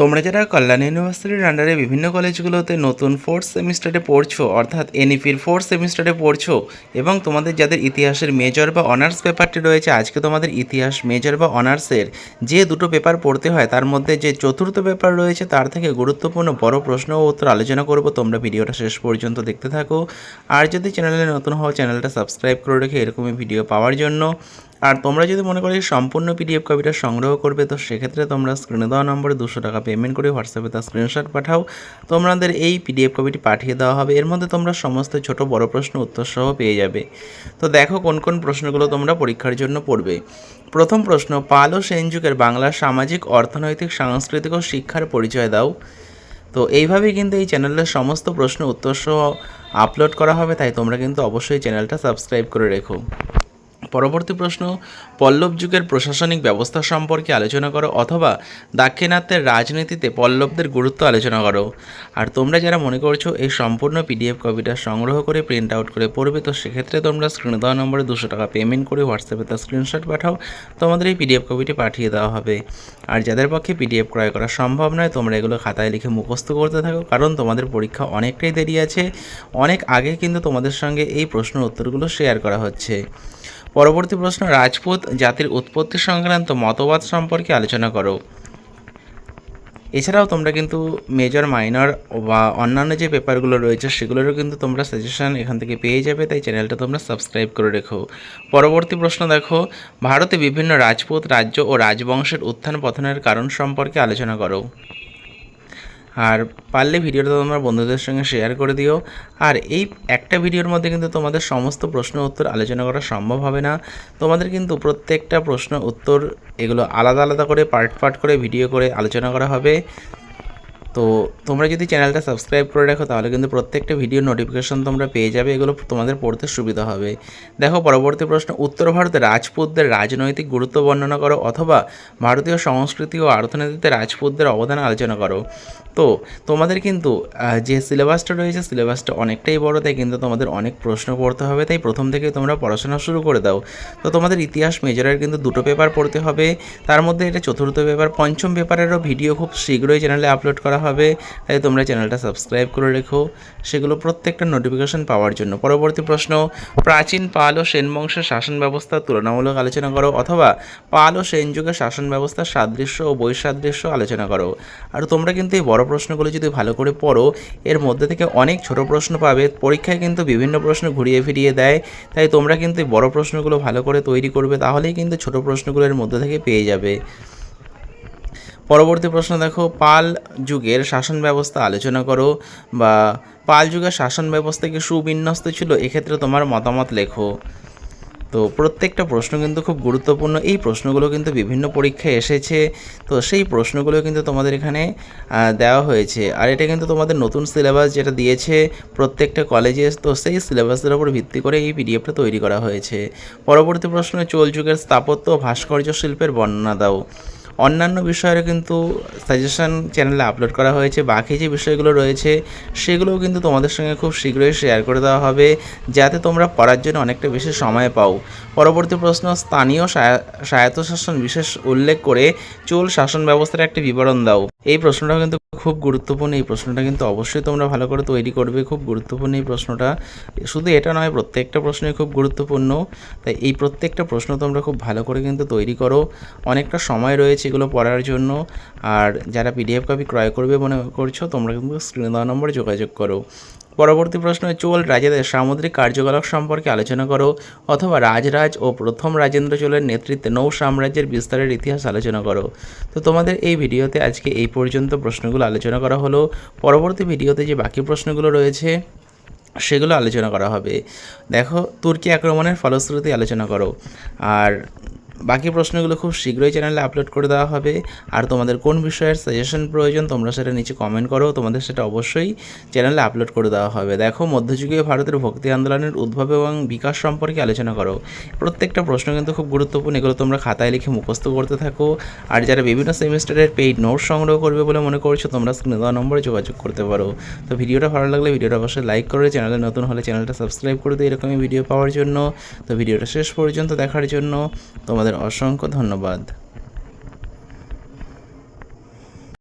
তোমরা যারা কল্যাণ ইউনিভার্সিটির আন্ডারে বিভিন্ন কলেজগুলোতে নতুন ফোর্থ সেমিস্টারে পড়ছো, অর্থাৎ এনইপির ফোর্থ সেমিস্টারে পড়ছো, এবং তোমাদের যাদের ইতিহাসের মেজর বা অনার্স পেপারটি রয়েছে, আজকে তোমাদের ইতিহাস মেজর বা অনার্সের যে দুটো পেপার পড়তে হয়, তার মধ্যে যে চতুর্থ পেপার রয়েছে, তার থেকে গুরুত্বপূর্ণ বড় প্রশ্ন ও উত্তর আলোচনা করব। তোমরা ভিডিওটা শেষ পর্যন্ত দেখতে থাকো। আর যদি চ্যানেলে নতুন হও চ্যানেলটা সাবস্ক্রাইব করে রেখে এরকমই ভিডিও পাওয়ার জন্য আর তোমরা যদি মনে করো সম্পূর্ণ পিডিএফ কপিটা সংগ্রহ করবে, তো সেক্ষেত্রে তোমরা স্ক্রিনে দেওয়া নম্বরে দুশো টাকা পেমেন্ট করে হোয়াটসঅ্যাপে তার স্ক্রিনশট পাঠাও। তোমাদের এই পিডিএফ কপিটি পাঠিয়ে দেওয়া হবে। এর মধ্যে তোমরা সমস্ত ছোট বড় প্রশ্ন উত্তর সহ পেয়ে যাবে। তো দেখো কোন কোন প্রশ্নগুলো তোমরা পরীক্ষার জন্য পড়বে। প্রথম প্রশ্ন, পাল ও সেন যুগের বাংলার সামাজিক, অর্থনৈতিক, সাংস্কৃতিক ও শিক্ষার পরিচয় দাও। তো এইভাবেই কিন্তু এই চ্যানেলের সমস্ত প্রশ্ন উত্তর সহ আপলোড করা হবে, তাই তোমরা কিন্তু অবশ্যই চ্যানেলটা সাবস্ক্রাইব করে রেখো। পরবর্তী প্রশ্ন, পল্লব যুগের প্রশাসনিক ব্যবস্থা সম্পর্কে আলোচনা করো অথবা দাক্ষিণাত্যের রাজনীতিতে পল্লবদের গুরুত্ব আলোচনা করো। আর তোমরা যারা মনে করছ এই সম্পূর্ণ পিডিএফ কপিটা সংগ্রহ করে প্রিন্ট আউট করে পড়বে, তো সেক্ষেত্রে তোমরা স্ক্রিনে দেওয়া নম্বরে দুশো টাকা পেমেন্ট করে হোয়াটসঅ্যাপে তার স্ক্রিনশট পাঠাও, তোমাদের এই পিডিএফ কপিটি পাঠিয়ে দেওয়া হবে। আর যাদের পক্ষে পিডিএফ ক্রয় করা সম্ভব নয়, তোমরা এগুলো খাতায় লিখে মুখস্থ করতে থাকো, কারণ তোমাদের পরীক্ষা অনেকটাই দেরি আছে। অনেক আগে কিন্তু তোমাদের সঙ্গে এই প্রশ্ন উত্তরগুলো শেয়ার করা হচ্ছে। পরবর্তী প্রশ্ন, রাজপুত জাতির উৎপত্তি সংক্রান্ত মতবাদ সম্পর্কে আলোচনা করো। এছাড়াও তোমরা কিন্তু মেজর মাইনর বা অন্যান্য যে পেপারগুলো রয়েছে, সেগুলোরও কিন্তু তোমরা সাজেশন এখান থেকে পেয়ে যাবে, তাই চ্যানেলটা তোমরা সাবস্ক্রাইব করে রেখো। পরবর্তী প্রশ্ন দেখো, ভারতে বিভিন্ন রাজপুত রাজ্য ও রাজবংশের উত্থান পতনের কারণ সম্পর্কে আলোচনা করো। আর পারলে ভিডিওটা তোমার বন্ধুদের সঙ্গে শেয়ার করে দিও। আর এই একটা ভিডিওর মধ্যে কিন্তু তোমাদের সমস্ত প্রশ্ন উত্তর আলোচনা করা সম্ভব হবে না। তোমাদের কিন্তু প্রত্যেকটা প্রশ্ন উত্তর এগুলো আলাদা আলাদা করে পার্ট পার্ট করে ভিডিও করে আলোচনা করা হবে। তো তোমরা যদি চ্যানেলটা সাবস্ক্রাইব করে রাখো, তাহলে কিন্তু প্রত্যেকটা ভিডিও নোটিফিকেশন তোমরা পেয়ে যাবে, এগুলো তোমাদের পড়তে সুবিধা হবে। দেখো, পরবর্তী প্রশ্ন, উত্তর ভারতে রাজপুতদের রাজনৈতিক গুরুত্ব বর্ণনা করো অথবা ভারতীয় সংস্কৃতি ও অর্থনীতিতে রাজপুতদের অবদান আলোচনা করো। তো তোমাদের কিন্তু যে সিলেবাসটা রয়েছে সিলেবাসটা অনেকটাই বড়, তাই কিন্তু তোমাদের অনেক প্রশ্ন পড়তে হবে, তাই প্রথম থেকেই তোমরা পড়াশোনা শুরু করে দাও। তো তোমাদের ইতিহাস মেজরের কিন্তু দুটো পেপার পড়তে হবে, তার মধ্যে এটা চতুর্থ পেপার পঞ্চম পেপারেরও ভিডিও খুব শীঘ্রই চ্যানেলে আপলোড করা হবে। তাই তোমরা চ্যানেলটা সাবস্ক্রাইব করে রেখো। সেগুলো প্রত্যেকটা নোটিফিকেশন পাওয়ার জন্য। পরবর্তী প্রশ্ন, প্রাচীন পাল ও সেন বংশের শাসন ব্যবস্থার তুলনামূলক আলোচনা করো অথবা পাল ও সেন যুগের শাসন ব্যবস্থার সাদৃশ্য ও বৈসাদৃশ্য আলোচনা করো। আর তোমরা কিন্তু এই বড় প্রশ্নগুলো যদি ভালো করে পড়ো, এর মধ্যে থেকে অনেক ছোট প্রশ্ন পাবে। পরীক্ষায় কিন্তু বিভিন্ন প্রশ্ন ঘুরিয়ে ফিরিয়ে দেয়। তাই তোমরা কিন্তু এই বড় প্রশ্নগুলো ভালো করে তৈরি করবে, তাহলেই কিন্তু ছোট প্রশ্নগুলো এর মধ্যে থেকে পেয়ে যাবে। পরবর্তী প্রশ্ন দেখো, পাল যুগের শাসন ব্যবস্থা আলোচনা করো বা পাল যুগের শাসন ব্যবস্থা কি সুবিন্যস্ত ছিল? এক্ষেত্রে তোমার মতামত লেখো। তো প্রত্যেকটা প্রশ্ন কিন্তু খুব গুরুত্বপূর্ণ। এই প্রশ্নগুলো কিন্তু বিভিন্ন পরীক্ষায় এসেছে। তো সেই প্রশ্নগুলো কিন্তু তোমাদের এখানে দেওয়া হয়েছে। আর এটা কিন্তু তোমাদের নতুন সিলেবাস যেটা দিয়েছে প্রত্যেকটা কলেজে তো সেই সিলেবাসের উপর ভিত্তি করে এই পিডিএফটা তৈরি করা হয়েছে। পরবর্তী প্রশ্ন, চোল যুগের স্থাপত্য ভাস্কর্য শিল্পের বর্ণনা দাও। অন্যান্য বিষয়েরও কিন্তু সাজেশন চ্যানেলে আপলোড করা হয়েছে। বাকি যে বিষয়গুলো রয়েছে, সেগুলোও কিন্তু তোমাদের সঙ্গে খুব শীঘ্রই শেয়ার করে দেওয়া হবে, যাতে তোমরা পড়ার জন্য অনেকটা বেশি সময় পাও। পরবর্তী প্রশ্ন, স্থানীয় স্বায়- স্বায়ত্তশাসন বিশেষ উল্লেখ করে চোল শাসন ব্যবস্থার একটি বিবরণ দাও। এই প্রশ্নটাও কিন্তু খুব গুরুত্বপূর্ণ, এই প্রশ্নটা কিন্তু অবশ্যই তোমরা ভালো করে তৈরি করবে, খুব গুরুত্বপূর্ণ এই প্রশ্নটা। শুধু এটা নয়, প্রত্যেকটা প্রশ্নই খুব গুরুত্বপূর্ণ, তাই এই প্রত্যেকটা প্রশ্ন তোমরা খুব ভালো করে কিন্তু তৈরি করো। অনেকটা সময় রয়েছে এগুলো পড়ার জন্য। আর যারা পিডিএফ কপি ক্রয় করবে মনে করছ, তোমরা কিন্তু স্ক্রিনে দেওয়া নম্বরে যোগাযোগ করো। পরবর্তী প্রশ্ন চোল রাজাদের সামুদ্রিক কার্যকলাপ সম্পর্কে আলোচনা করো, অথবা রাজরাজ ও প্রথম রাজেন্দ্র চোলের নেতৃত্বে নৌ সাম্রাজ্যের বিস্তারের ইতিহাস আলোচনা করো। তো তোমাদের এই ভিডিওতে আজকে এই পর্যন্ত প্রশ্নগুলো আলোচনা করা হলো। পরবর্তী ভিডিওতে যে বাকি প্রশ্নগুলো রয়েছে, সেগুলো আলোচনা করা হবে। দেখো, তুর্কি আক্রমণের ফলশ্রুতি আলোচনা করো। আর বাকি প্রশ্নগুলো খুব শীঘ্রই চ্যানেলে আপলোড করে দেওয়া হবে। আর তোমাদের কোন বিষয়ের সাজেশন প্রয়োজন, তোমরা সেটা নিচে কমেন্ট করো, তোমাদের সেটা অবশ্যই চ্যানেলে আপলোড করে দেওয়া হবে। দেখো, মধ্যযুগীয় ভারতের ভক্তি আন্দোলনের উদ্ভব এবং বিকাশ সম্পর্কে আলোচনা করো। প্রত্যেকটা প্রশ্ন কিন্তু খুব গুরুত্বপূর্ণ, এগুলো তোমরা খাতায় লিখে মুখস্থ করতে থাকো। আর যারা বিভিন্ন সেমিস্টারের পেইড নোট সংগ্রহ করবে বলে মনে করছ, তোমরা স্ক্রিনে দেওয়া নম্বরে যোগাযোগ করতে পারো। তো ভিডিওটা ভালো লাগলে ভিডিওটা অবশ্যই লাইক করে চ্যানেলে নতুন হলে চ্যানেলটা সাবস্ক্রাইব করে দিও, এরকমই ভিডিও পাওয়ার জন্য। তো ভিডিওটা শেষ পর্যন্ত দেখার জন্য তোমাদের অসংখ্য ধন্যবাদ।